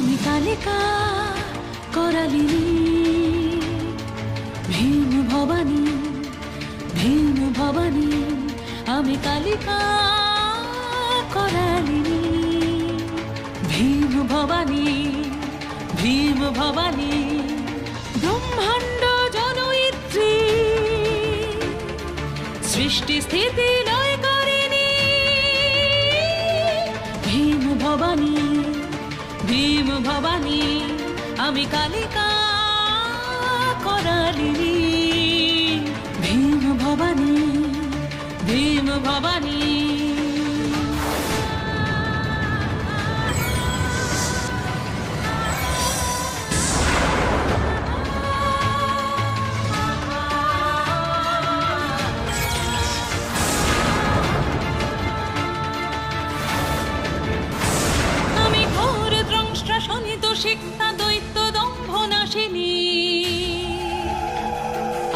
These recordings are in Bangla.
আমি কালিকা করালিনী, ভীম ভবানী ভীম ভবানী আমি কালিকা করালিনী, ভীম ভবানী ভীম ভবানী, ব্রহ্মাণ্ড জনয়িত্রী, সৃষ্টি স্থিতি লয় করেনি, ভীম ভবানী ভীম ভবানী আমি কালিকা করালিনী। ভীম ভবানী ভীম ভবানী।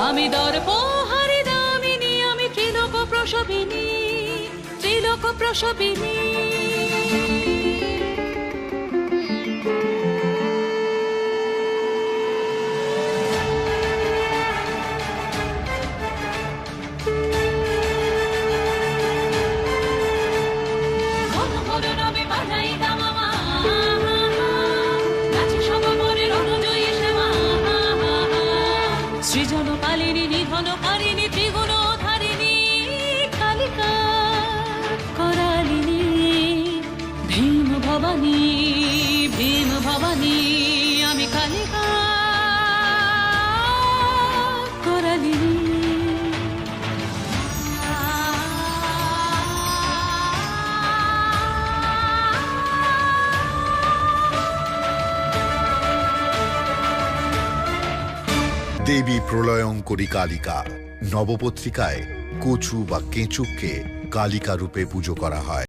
আমি দর্প হারি দামিনী আমি ত্রিলোক প্রসবিনী ত্রিলোক প্রসবিনী Mondo দেবী প্রলয়ঙ্করী কালিকা। নবপত্রিকায় কচু বা কেঁচুককে কালিকা রূপে পুজো করা হয়।